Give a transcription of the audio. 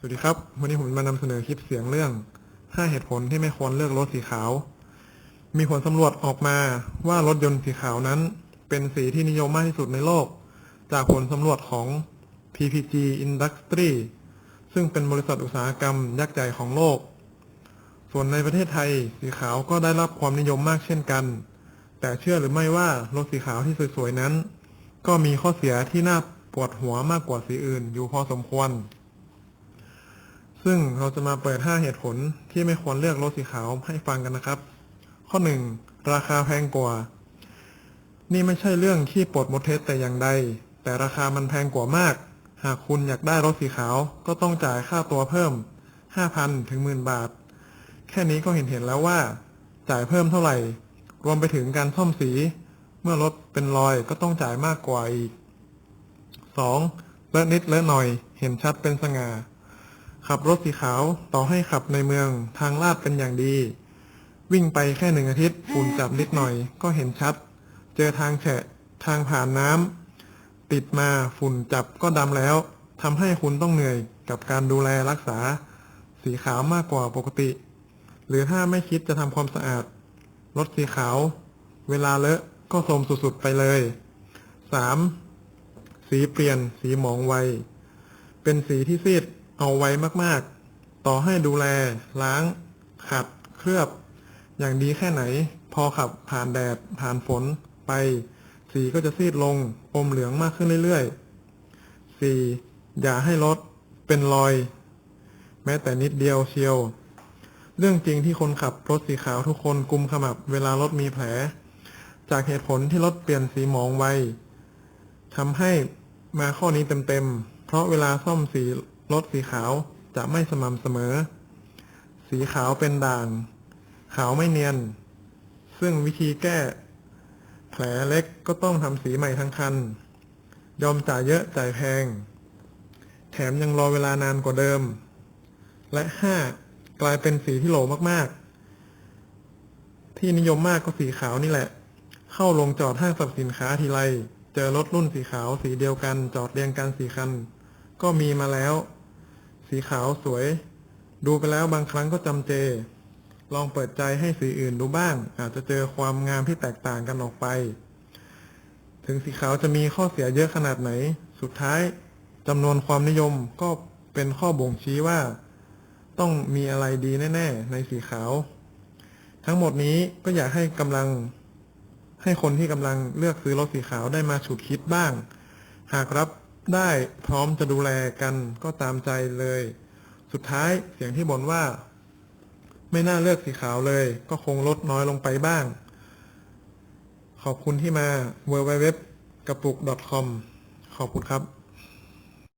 สวัสดีครับ วันนี้ผมมานำเสนอคลิปเสียงเรื่อง 5 เหตุผลที่ไม่ควรเลือกรถสีขาว มีผลสำรวจออกมาว่ารถยนต์สีขาวนั้น เป็นสีที่นิยมมากที่สุดในโลก จากผลสำรวจของ PPG Industry ซึ่งเป็นบริษัทอุตสาหกรรมยักษ์ใหญ่ของโลก ส่วนในประเทศไทย สีขาวก็ได้รับความนิยมมากเช่นกัน แต่เชื่อหรือไม่ว่ารถสีขาวที่สวยๆนั้น ก็มีข้อเสียที่น่าปวดหัวมากกว่าสีอื่นอยู่พอสมควร ซึ่งเราจะมาเปิด 5 เหตุผลที่ไม่ควรเลือกรถสีขาวให้ฟังกันนะครับ ข้อ 1. ราคาแพงกว่า นี่ไม่ใช่เรื่องขี้ปลดมดเท็จแต่อย่างใด แต่ราคามันแพงกว่ามาก หากคุณอยากได้รถสีขาวก็ต้องจ่ายค่าตัวเพิ่ม 5,000 ถึงหมื่นบาท แค่นี้ก็เห็นเห็นแล้วว่า จ่ายเพิ่มเท่าไหร่ รวมไปถึงการซ่อมสี เมื่อรถเป็นรอยก็ต้องจ่ายมากกว่าอีก 2. เลอะนิดเลอะหน่อย เห็นชัดเป็นสง่า ขับรถสีขาวต่อให้ขับในเมืองทางลาดเป็นอย่างดี วิ่งไปแค่หนึ่งอาทิตย์ฝุ่นจับนิดหน่อยก็เห็นชัด เจอทางแฉะทางผ่านน้ำติดมาฝุ่นจับก็ดำแล้วทำให้คุณต้องเหนื่อยกับการดูแลรักษา สีขาวมากกว่าปกติ หรือถ้าไม่คิดจะทำความสะอาด รถสีขาว เวลาเลอะก็โทมสุดๆไปเลย 3. สีเปลี่ยนสีหมองไว เป็นสีที่ซีด เอาไว้มากๆ ต่อให้ดูแล ล้าง ขัด เคลือบ อย่างดีแค่ไหน พอขับผ่านแดด ผ่านฝนไป สีก็จะซีดลง อมเหลืองมากขึ้นเรื่อยๆ 4. อย่าให้รถเป็นรอย แม้แต่นิดเดียวเชียว เรื่องจริงที่คนขับรถสีขาวทุกคนกุมขมับเวลารถมีแผล จากเหตุผลที่รถเปลี่ยนสีหมองไวทำให้มาข้อนี้เต็มๆ เพราะเวลาซ่อมสี รถสีขาวจะไม่สม่ำเสมอ สีขาวเป็นด่าง ขาวไม่เนียน ซึ่งวิธีแก้ แผลเล็กก็ต้องทำสีใหม่ทั้งคัน ยอมจ่ายเยอะจ่ายแพง แถมยังรอเวลานานกว่าเดิม และ 5. กลายเป็นสีที่โหลมากๆ ที่นิยมมากก็สีขาวนี่แหละ เข้าลงจอดห้างสรรพสินค้าทีไรเจอรถรุ่นสีขาวสีเดียวกันจอดเรียงกันสีคัน ก็มีมาแล้ว สีขาวสวย ดูไปแล้วบางครั้งก็จำเจ ลองเปิดใจให้สีอื่นดูบ้าง อาจจะเจอความงามที่แตกต่างกันออกไป ถึงสีขาวจะมีข้อเสียเยอะขนาดไหน สุดท้ายจำนวนความนิยมก็เป็นข้อบ่งชี้ว่า ต้องมีอะไรดีแน่ ๆ ในสีขาว ทั้งหมดนี้ก็อยากให้กำลังให้คนที่กำลังเลือกซื้อรถสีขาวได้มาฉุดคิดบ้าง หากรับ ได้พร้อมจะดูแลกันก็ตามใจเลย สุดท้ายเสียงที่บ่นว่า ไม่น่าเลือกสีขาวเลย ก็คงลดน้อยลงไปบ้าง ขอบคุณที่มา w w w กระปุก .com ขอบคุณครับ